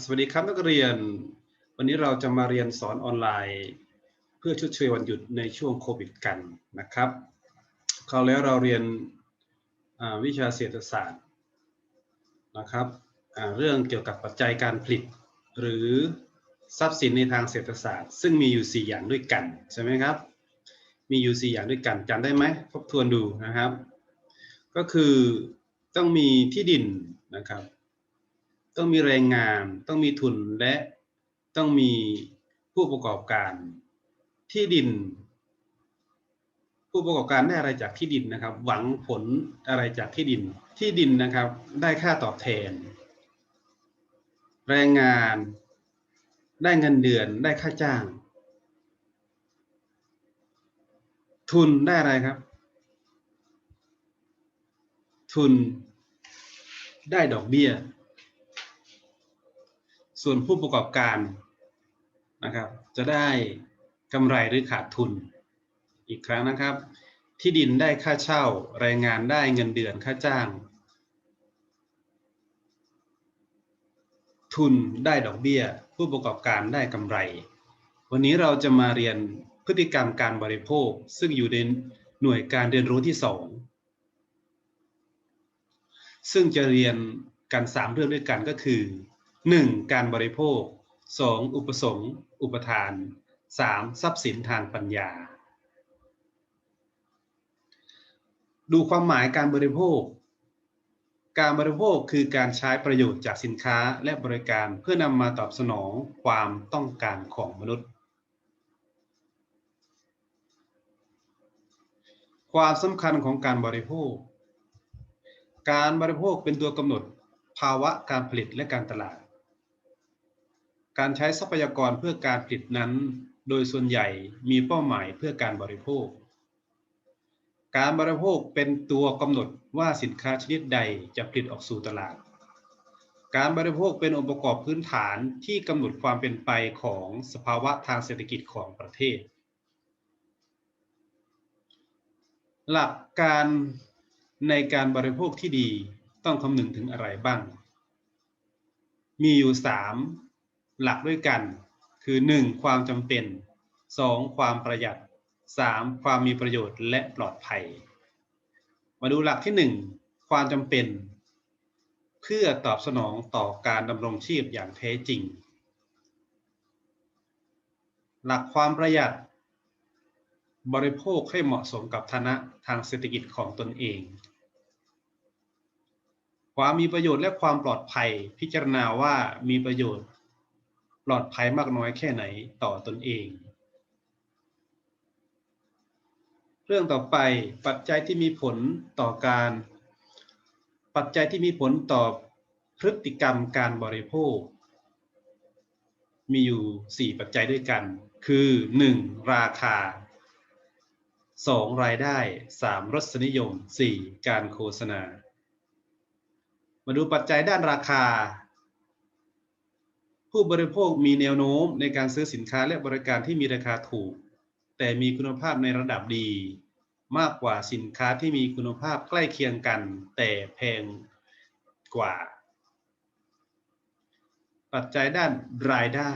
สวัสดีครับนักเรียน วันนี้เราจะมาเรียนสอนออนไลน์ เพื่อชดเชยวันหยุดในช่วงโควิดกันนะครับ คราวแล้วเราเรียนวิชาเศรษฐศาสตร์นะครับเรื่องเกี่ยวกับปัจจัยการผลิต หรือทรัพย์สินในทางเศรษฐศาสตร์ ซึ่งมีอยู่ 4 อย่างด้วยกันใช่ไหมครับ มีอยู่ 4 อย่างด้วยกันจำได้ไหมทบทวนดูนะครับ ก็คือต้องมีที่ดินนะครับ ต้องมีแรงงาน ต้องมีทุนและต้องมีผู้ประกอบการที่ดิน ผู้ประกอบการได้อะไรจากที่ดินนะครับ หวังผลอะไรจากที่ดิน ที่ดินนะครับ ได้ค่าตอบแทน แรงงาน ได้เงินเดือนได้ค่าจ้าง ทุนได้อะไรครับ ทุนได้ดอกเบี้ย ส่วนผู้ประกอบการนะครับ จะได้กำไรหรือขาดทุน อีกครั้งนะครับ ที่ดินได้ค่าเช่าแรงงานได้เงินเดือนค่าจ้าง ทุนได้ดอกเบี้ย ผู้ประกอบการได้กำไร วันนี้เราจะมาเรียนพฤติกรรมการบริโภค ซึ่งอยู่ในหน่วยการเรียนรู้ที่สองซึ่งจะเรียนกัน 3 เรื่องด้วยกันก็คือ 1. การบริโภค 2. อุปสงค์ อุปทาน 3. ทรัพย์สินทางปัญญา ดูความหมายการบริโภค การบริโภคคือการใช้ประโยชน์จากสินค้าและบริการเพื่อนำมาตอบสนองความต้องการของมนุษย์ ความสำคัญของการบริโภค การบริโภคเป็นตัวกำหนดภาวะการผลิตและการตลาด การใช้ทรัพยากรเพื่อการผลิตนั้น โดยส่วนใหญ่มีเป้าหมายเพื่อการบริโภค การบริโภคเป็นตัวกำหนดว่าสินค้าชนิดใดจะผลิตออกสู่ตลาด การบริโภคเป็นองค์ประกอบพื้นฐานที่กำหนดความเป็นไปของสภาวะทางเศรษฐกิจของประเทศ หลักการในการบริโภคที่ดีต้องคำนึงถึงอะไรบ้าง มีอยู่ 3 หลักด้วยกัน คือ 1. ความจำเป็น 2. ความประหยัด 3. ความมีประโยชน์และปลอดภัย มาดูหลักที่ 1 ความจำเป็น เพื่อตอบสนองต่อการดำรงชีพอย่างแท้จริง หลักความประหยัด บริโภคให้เหมาะสมกับฐานะทางเศรษฐกิจของตนเอง ความมีประโยชน์และความปลอดภัย พิจารณาว่ามีประโยชน์ ปลอดภัยมากน้อยแค่ไหนต่อตนเอง เรื่องต่อไปปัจจัยที่มีผลต่อการ ปัจจัยที่มีผลต่อพฤติกรรมการบริโภค มีอยู่ 4 ปัจจัยด้วยกัน คือ 1. ราคา 2. รายได้ 3. รสนิยม 4. การโฆษณา มาดูปัจจัยด้านราคา ผู้บริโภคมีแนวโน้มในการซื้อสินค้าและบริการที่มีราคาถูก แต่มีคุณภาพในระดับดี มากกว่าสินค้าที่มีคุณภาพใกล้เคียงกัน แต่แพงกว่า ปัจจัยด้านรายได้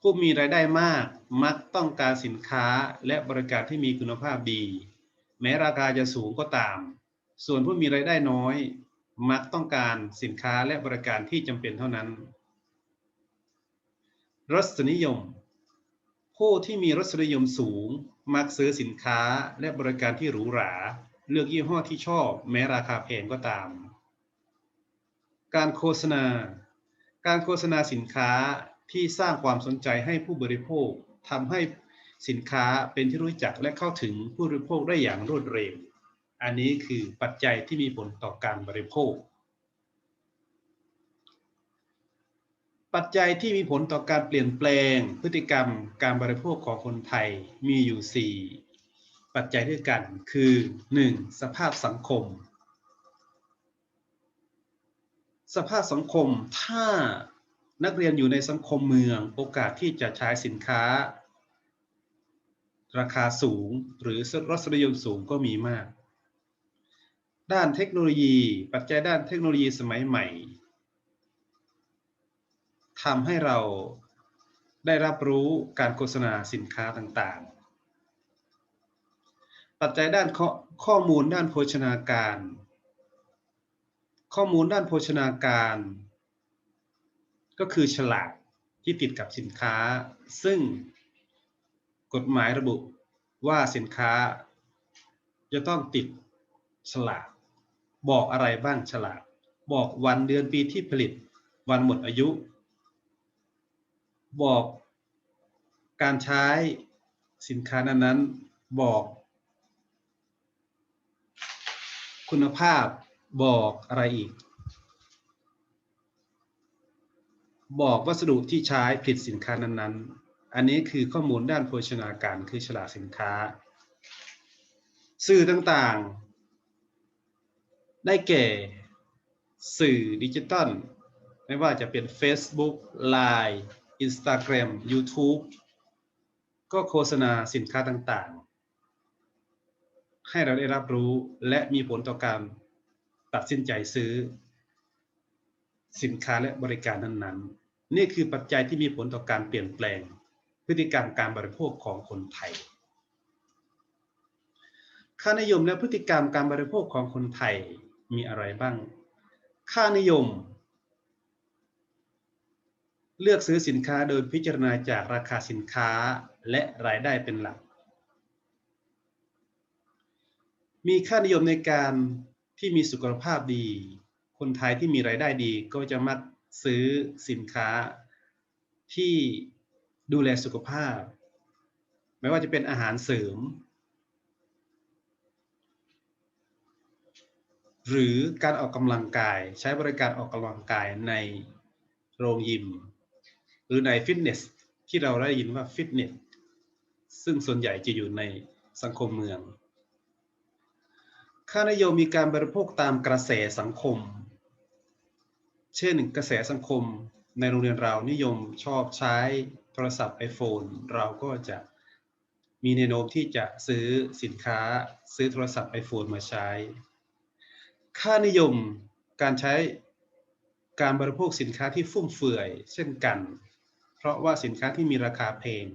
ผู้มีรายได้มากมักต้องการสินค้าและบริการที่มีคุณภาพดี แม้ราคาจะสูงก็ตาม ส่วนผู้มีรายได้น้อย มักต้องการสินค้าและบริการที่จำเป็นเท่านั้น รสนิยม ผู้ที่มีรสนิยมสูง มักซื้อสินค้าและบริการที่หรูหรา เลือกยี่ห้อที่ชอบแม้ราคาแพงก็ตาม การโฆษณา การโฆษณาสินค้าที่สร้างความสนใจให้ผู้บริโภคทำให้สินค้าเป็นที่รู้จักและเข้าถึงผู้บริโภคได้อย่างรวดเร็ว อันนี้คือปัจจัยที่มีผลต่อการบริโภค ปัจจัยที่มีผลต่อการเปลี่ยนแปลงพฤติกรรมการบริโภคของคนไทยมีอยู่ 4 ปัจจัยด้วยกันคือ 1. สภาพสังคม สภาพสังคมถ้านักเรียนอยู่ในสังคมเมืองโอกาสที่จะใช้สินค้า ราคาสูงหรือรสนิยมสูงก็มีมาก ด้านเทคโนโลยี ปัจจัยด้านเทคโนโลยีสมัยใหม่ ทำให้เราได้รับรู้การโฆษณาสินค้าต่างๆ ปัจจัยด้านข้อข้อมูลด้านโภชนาการ ข้อมูลด้านโภชนาการ ก็คือฉลากที่ติดกับสินค้า ซึ่งกฎหมายระบุว่าสินค้า จะต้องติดฉลาก บอกอะไรบ้างฉลาก บอกวันเดือนปีที่ผลิต วันหมดอายุ บอกการใช้สินค้านั้นๆบอก คุณภาพบอกอะไรอีก บอกวัสดุที่ใช้ผลิตสินค้านั้นๆ อันนี้คือข้อมูลด้านโภชนาการคือฉลากสินค้า สื่อต่างๆ ได้แก่สื่อดิจิตอลไม่ว่าจะเป็น Facebook Line Instagram YouTube ก็โฆษณาสินค้าต่างๆ ให้เราได้รับรู้และมีผลต่อการตัดสินใจซื้อ สินค้าและบริการนั้นๆ นี่คือปัจจัยที่มีผลต่อการเปลี่ยนแปลง พฤติกรรมการบริโภคของคนไทย ค่านิยมและพฤติกรรมการบริโภคของคนไทยมีอะไรบ้าง ค่านิยม เลือกซื้อสินค้าโดยพิจารณาจากราคาสินค้าและรายได้เป็นหลัก มีค่านิยมในการที่มีสุขภาพดี คนไทยที่มีรายได้ดีก็จะมักซื้อสินค้าที่ดูแลสุขภาพ ไม่ว่าจะเป็นอาหารเสริม หรือการออกกำลังกายใช้บริการออกกำลังกายในโรงยิม หรือในฟิตเนสที่เราได้ยินว่าฟิตเนสซึ่งส่วนใหญ่จะอยู่ในสังคมเมือง ค่านิยมมีการบริโภคตามกระแสสังคม เช่นกระแสสังคมในโรงเรียนเรานิยมชอบใช้โทรศัพท์ iPhone เราก็จะมีแนวโน้มที่จะซื้อสินค้าซื้อโทรศัพท์ iPhone มาใช้ ค่านิยมการใช้การบริโภคสินค้าที่ฟุ่มเฟือย เช่นกัน ราะว่าสินค้าที่มีราคาแพง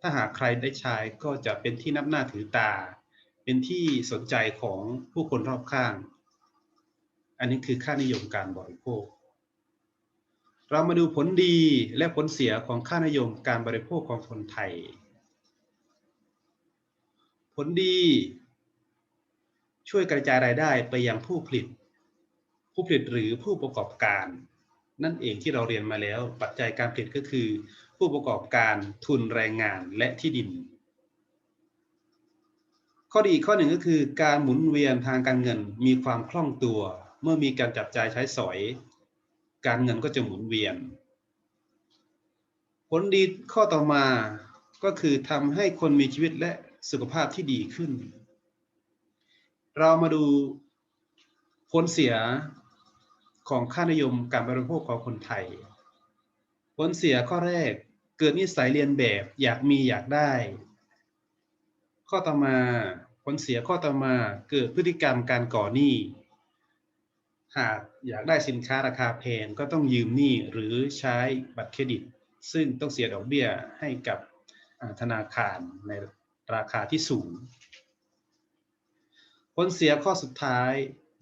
ถ้าหากใครได้ใช้ก็จะเป็นที่นับหน้าถือตา เป็นที่สนใจของผู้คนรอบข้าง อันนี้คือค่านิยมการบริโภค เรามาดูผลดีและผลเสียของค่านิยมการบริโภคของคนไทย ผลดี ช่วยกระจายรายได้ไปยังผู้ผลิต ผู้ผลิตหรือผู้ประกอบการ นั่นเองที่เราเรียนมาแล้ว ปัจจัยการผลิตก็คือ ผู้ประกอบการทุนแรงงานและที่ดิน ข้อดีข้อหนึ่งก็คือ การหมุนเวียนทางการเงินมีความคล่องตัว เมื่อมีการจับจ่ายใช้สอย การเงินก็จะหมุนเวียน ผลดีข้อต่อมาก็คือทำให้คนมีชีวิตและสุขภาพที่ดีขึ้น เรามาดูผลเสีย ของค่านิยมการบริโภคของคนไทย ผลเสียข้อแรกเกิดนิสัยเรียนแบบอยากมีอยากได้ ข้อต่อมาผลเสียข้อต่อมาเกิดพฤติกรรมการก่อหนี้หากอยากได้สินค้าราคาแพงก็ต้องยืมหนี้หรือใช้บัตรเครดิต ซึ่งต้องเสียดอกเบี้ยให้กับธนาคารในราคาที่สูง ผลเสียข้อสุดท้าย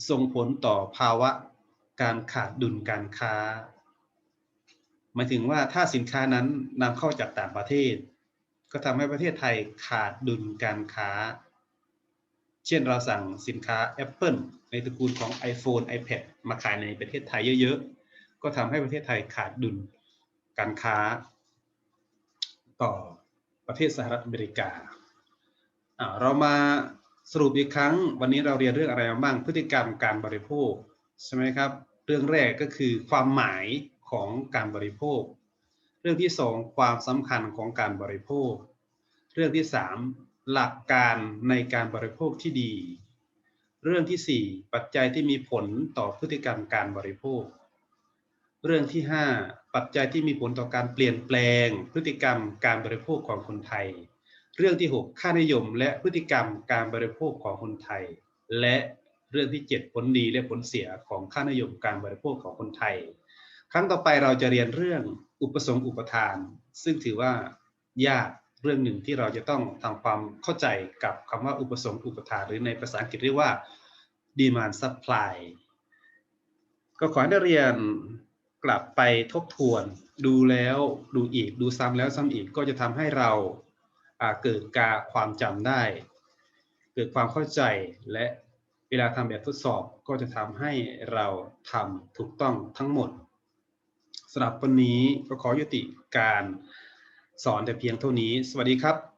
ส่งผลต่อภาวะ การขาดดุลการค้า หมายถึงว่าถ้าสินค้านั้นนำเข้าจากต่างประเทศ ก็ทำให้ประเทศไทยขาดดุลการค้า เช่นเราสั่งสินค้า Apple ในตระกูลของ iPhone iPad มาขายในประเทศไทยเยอะๆ ก็ทำให้ประเทศไทยขาดดุลการค้า ต่อประเทศสหรัฐอเมริกา เรามาสรุปอีกครั้ง วันนี้เราเรียนเรื่องอะไรบ้างพฤติกรรมการบริโภค ใช่ไหมครับ เรื่องแรกก็คือความหมายของการบริโภค เรื่องที่สองความสำคัญของการบริโภค เรื่องที่สามหลักการในการบริโภคที่ดี เรื่องที่สี่ปัจจัยที่มีผลต่อพฤติกรรมการบริโภค เรื่องที่ห้าปัจจัยที่มีผลต่อการเปลี่ยนแปลง พฤติกรรมการบริโภคของคนไทย เรื่องที่หกค่านิยมและพฤติกรรมการบริโภคของคนไทย และ เรื่องที่เจ็ดผลดีและผลเสียของค่านิยมการบริโภคของคนไทย ครั้งต่อไปเราจะเรียนเรื่องอุปสงค์อุปทาน ซึ่งถือว่ายากเรื่องหนึ่งที่เราจะต้องทำความเข้าใจกับคำว่าอุปสงค์อุปทาน หรือในภาษาอังกฤษเรียกว่า demand supply ก็ขอให้นักเรียนกลับไปทบทวน ดูแล้วดูอีกดูซ้ำแล้วซ้ำอีกก็จะทำให้เราเกิดการความจำได้ เกิดความเข้าใจและ วลาทำแบบทดสอบก็จะทำให้เราทำถูกต้องทั้งหมดสำหรับวันนี้ก็ขอยุติการสอนแต่เพียงเท่านี้ สวัสดีครับ